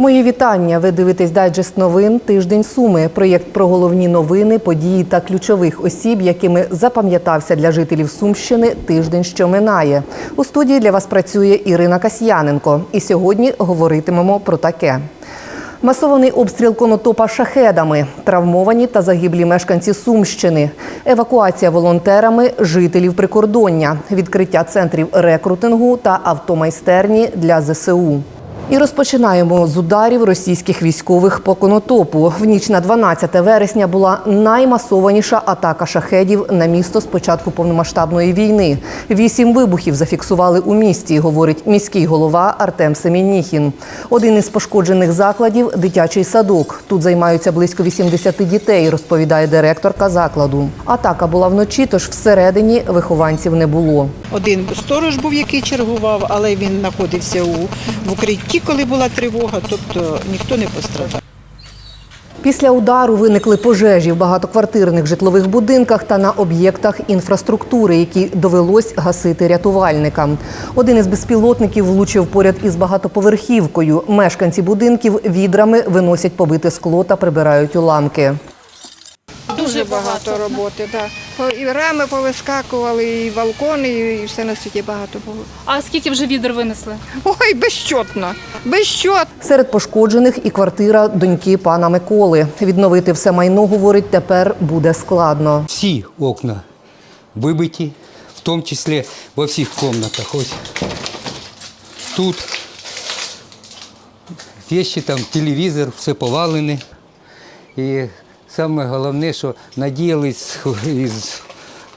Мої вітання. Ви дивитесь дайджест новин Тиждень Суми. Проєкт про головні новини, події та ключових осіб, якими запам'ятався для жителів Сумщини тиждень, що минає. У студії для вас працює Ірина Касьяненко. І сьогодні говоритимемо про таке. Масований обстріл конотопа шахедами, травмовані та загиблі мешканці Сумщини, евакуація волонтерами жителів прикордоння, відкриття центрів рекрутингу та автомайстерні для ЗСУ. І розпочинаємо з ударів російських військових по конотопу. В ніч на 12 вересня була наймасованіша атака шахедів на місто з початку повномасштабної війни. Вісім вибухів зафіксували у місті, говорить міський голова Артем Семеніхін. Один із пошкоджених закладів дитячий садок. Тут займаються близько 80 дітей, розповідає директорка закладу. Атака була вночі, тож всередині вихованців не було. Один сторож був, який чергував, але він знаходився у в укритті, коли була тривога, тобто ніхто не пострадав. Після удару виникли пожежі в багатоквартирних житлових будинках та на об'єктах інфраструктури, які довелось гасити рятувальникам. Один із безпілотників влучив поряд із багатоповерхівкою. Мешканці будинків відрами виносять побите скло та прибирають уламки. Дуже багато роботи, так. Да. І рами повискакували, і балкони, і все на світі багато було. А скільки вже відер винесли? Ой, безчотно, безчот. Серед пошкоджених і квартира доньки пана Миколи. Відновити все майно, говорить, тепер буде складно. Всі окна вибиті, в тому числі во всіх кімнатах. Ось тут вещи, там телевізор, все повалене. І саме головне, що надіялись із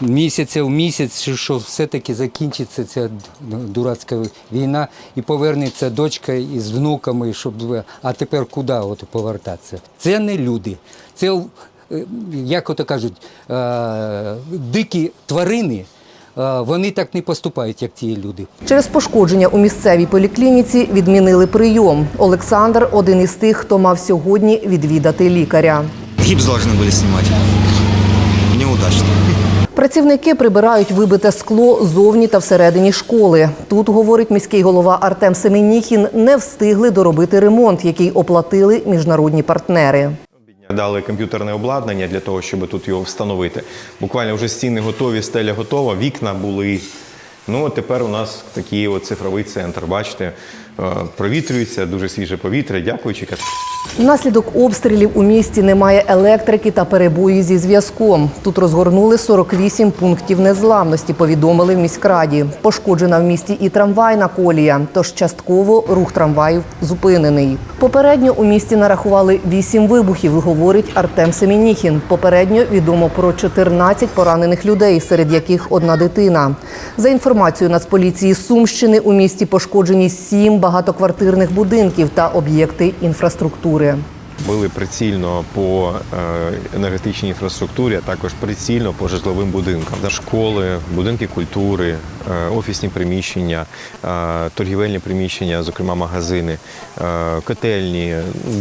місяця в місяць, що- все-таки закінчиться ця дурацька війна і повернеться дочка із внуками, щоб а тепер куди от повертатися? Це не люди. Це е, як ото кажуть, е, дикі тварини. е, Вони так не поступають, як ті люди. Через пошкодження у місцевій поліклініці відмінили прийом. Олександр один із тих, хто мав сьогодні відвідати лікаря. Гипс должны были снимать. Неудачно. Працівники прибирають вибите скло зовні та всередині школи. Тут, говорить міський голова Артем Семеніхін, не встигли доробити ремонт, який оплатили міжнародні партнери. Дали комп'ютерне обладнання для того, щоб тут його встановити. Буквально вже стіни готові, стеля готова, вікна були. Ну, тепер у нас такий от цифровий центр. Бачите, провітрюється дуже свіже повітря. Дякуючи. Внаслідок обстрілів у місті немає електрики та перебої зі зв'язком. Тут розгорнули 48 пунктів незламності, повідомили в міськраді. Пошкоджена в місті і трамвайна колія, тож частково рух трамваїв зупинений. Попередньо у місті нарахували 8 вибухів, говорить Артем Семеніхін. Попередньо відомо про 14 поранених людей, серед яких одна дитина. За інформацією Нацполіції Сумщини, у місті пошкоджені 7 багатоквартирних будинків та об'єкти інфраструктури. Били прицільно по е, енергетичній інфраструктурі, а також прицільно по житловим будинкам. Це школи, будинки культури, е, офісні приміщення, е, торгівельні приміщення, зокрема магазини, котельні.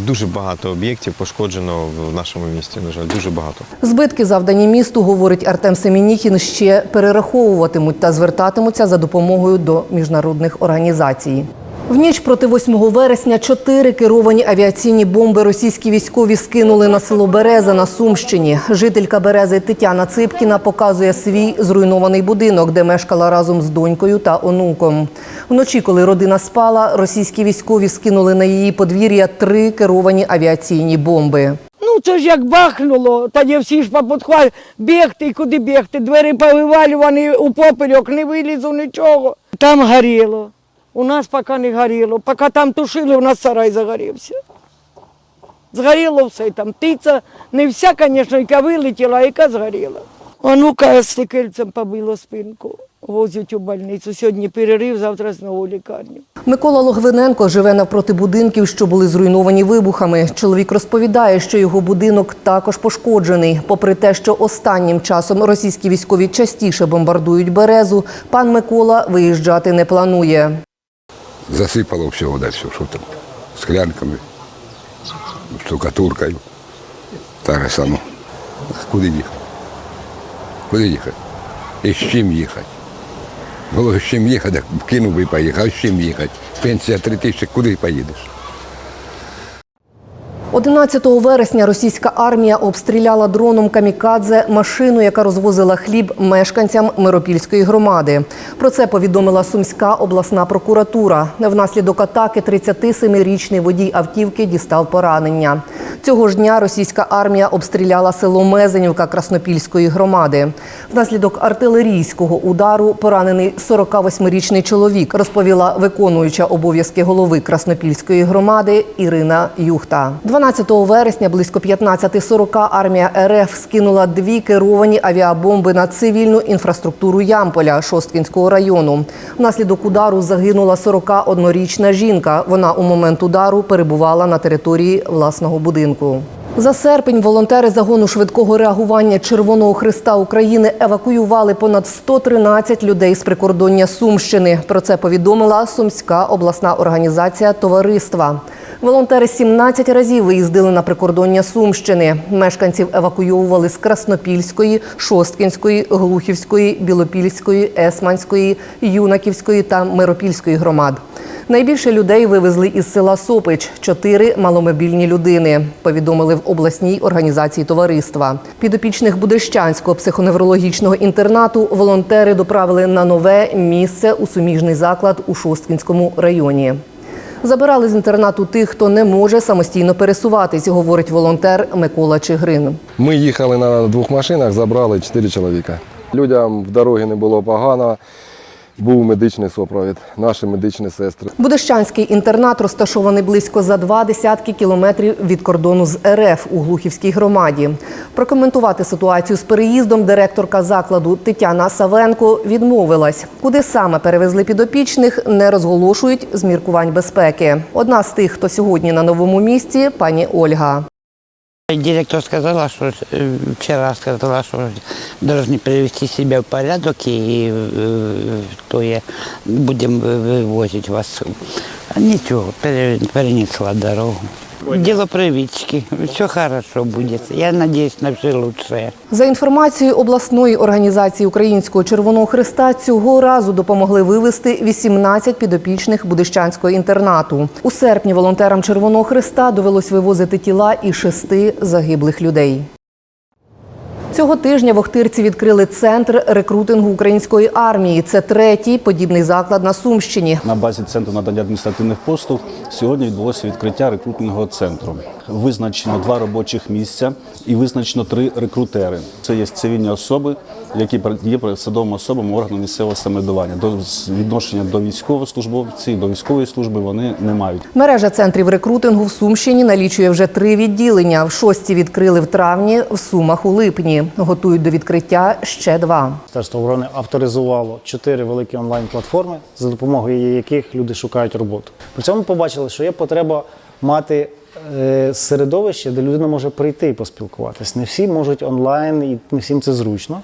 Дуже багато об'єктів пошкоджено в нашому місті. На жаль, дуже багато. Збитки, завдані місту, говорить Артем Семініхін, ще перераховуватимуть та звертатимуться за допомогою до міжнародних організацій. В ніч проти 8 вересня чотири керовані авіаційні бомби російські військові скинули на село Береза на Сумщині. Жителька Берези Тетяна Ципкіна показує свій зруйнований будинок, де мешкала разом з донькою та онуком. Вночі, коли родина спала, російські військові скинули на її подвір'я три керовані авіаційні бомби. Ну, це ж як бахнуло, тоді всі ж поподхвали, бігти, і куди бігти, двері повивалювані у попельок, не вилізу нічого. Там горіло. У нас поки не горіло. Поки там тушили, у нас сарай загорівся. Згоріло все там. Птиця не вся, звісно, яка вилетіла, а яка згоріла. Онука з стекельцем побило спинку. Возять у больницю. Сьогодні перерив, завтра знову лікарню. Микола Логвиненко живе навпроти будинків, що були зруйновані вибухами. Чоловік розповідає, що його будинок також пошкоджений. Попри те, що останнім часом російські військові частіше бомбардують березу, пан Микола виїжджати не планує. Засипало все далі, що там, склянками, штукатуркою. Так же само. Куди їхати? Куди їхати? І з чим їхати? Було з чим їхати, кинув би і поїхав, а з чим їхати? Пенсія три тисячі, куди поїдеш? 11 вересня російська армія обстріляла дроном камікадзе машину, яка розвозила хліб мешканцям Миропільської громади. Про це повідомила Сумська обласна прокуратура. Внаслідок атаки 37-річний водій автівки дістав поранення. Цього ж дня російська армія обстріляла село Мезенівка Краснопільської громади. Внаслідок артилерійського удару поранений 48-річний чоловік, розповіла виконуюча обов'язки голови Краснопільської громади Ірина Юхта. 12 вересня близько 15.40 армія РФ скинула дві керовані авіабомби на цивільну інфраструктуру Ямполя Шосткінського району. Внаслідок удару загинула 41-річна жінка. Вона у момент удару перебувала на території власного будинку. За серпень волонтери загону швидкого реагування Червоного Христа України евакуювали понад 113 людей з прикордоння Сумщини. Про це повідомила Сумська обласна організація товариства. Волонтери 17 разів виїздили на прикордоння Сумщини. Мешканців евакуйовували з Краснопільської, Шосткінської, Глухівської, Білопільської, Есманської, Юнаківської та Миропільської громад. Найбільше людей вивезли із села Сопич чотири маломобільні людини. Повідомили в обласній організації товариства. Підопічних Будещанського психоневрологічного інтернату волонтери доправили на нове місце у суміжний заклад у Шосткінському районі. Забирали з інтернату тих, хто не може самостійно пересуватись, говорить волонтер Микола Чигрин. Ми їхали на двох машинах, забрали чотири чоловіка. Людям в дорогі не було погано. Був медичний супровід, наші медичні сестри. Будещанський інтернат розташований близько за два десятки кілометрів від кордону з РФ у Глухівській громаді. Прокоментувати ситуацію з переїздом директорка закладу Тетяна Савенко відмовилась. Куди саме перевезли підопічних, не розголошують з міркувань безпеки. Одна з тих, хто сьогодні на новому місці, пані Ольга. Директор сказала, что э, вчера сказала, что должны привести себя в порядок и э, то я будем вы- вывозить вас. А Ничего, пере- перенесла дорогу. Дело привычки. Все хорошо буде. Я надіюсь на все лучше. За інформацією обласної організації Українського Червоного Христа, цього разу допомогли вивезти 18 підопічних Будищанського інтернату. У серпні волонтерам Червоного Христа довелось вивозити тіла і шести загиблих людей. Цього тижня в Охтирці відкрили центр рекрутингу української армії. Це третій подібний заклад на Сумщині. На базі центру надання адміністративних послуг сьогодні відбулося відкриття рекрутингового центру. Визначено два робочих місця і визначено три рекрутери. Це є цивільні особи, які є посадовими особами органу місцевого самоврядування. До відношення до військовослужбовців, до військової служби вони не мають. Мережа центрів рекрутингу в Сумщині налічує вже три відділення. В шості відкрили в травні, в Сумах у липні. Готують до відкриття ще два. Міністерство оборони авторизувало чотири великі онлайн-платформи, за допомогою яких люди шукають роботу. При цьому побачили, що є потреба мати е, середовище, де людина може прийти і поспілкуватись. Не всі можуть онлайн, і не всім це зручно.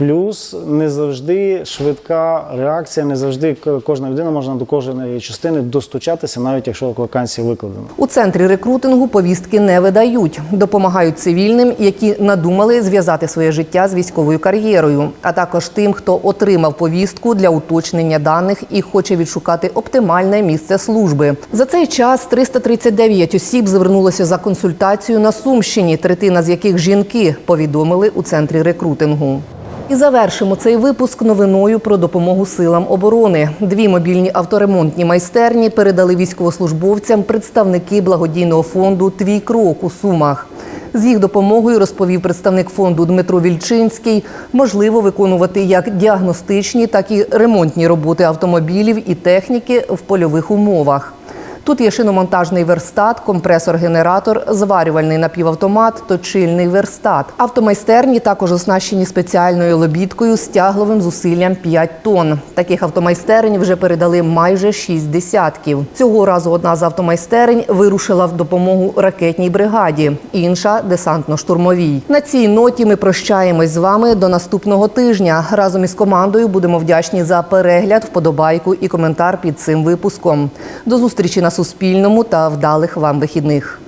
Плюс не завжди швидка реакція, не завжди кожна людина може до кожної частини достучатися, навіть якщо вакансія викладена. У центрі рекрутингу повістки не видають, допомагають цивільним, які надумали зв'язати своє життя з військовою кар'єрою, а також тим, хто отримав повістку для уточнення даних і хоче відшукати оптимальне місце служби. За цей час 339 осіб звернулося за консультацією на Сумщині, третина з яких жінки повідомили у центрі рекрутингу. І завершимо цей випуск новиною про допомогу силам оборони. Дві мобільні авторемонтні майстерні передали військовослужбовцям представники благодійного фонду Твій крок у Сумах. З їх допомогою розповів представник фонду Дмитро Вільчинський, можливо виконувати як діагностичні, так і ремонтні роботи автомобілів і техніки в польових умовах. Тут є шиномонтажний верстат, компресор-генератор, зварювальний напівавтомат, точильний верстат. Автомайстерні також оснащені спеціальною лобіткою з тягловим зусиллям 5 тонн. Таких автомайстерень вже передали майже 6 десятків. Цього разу одна з автомайстерень вирушила в допомогу ракетній бригаді, інша десантно-штурмовій. На цій ноті ми прощаємось з вами до наступного тижня. Разом із командою будемо вдячні за перегляд, вподобайку і коментар під цим випуском. До зустрічі на Суспільному та вдалих вам вихідних.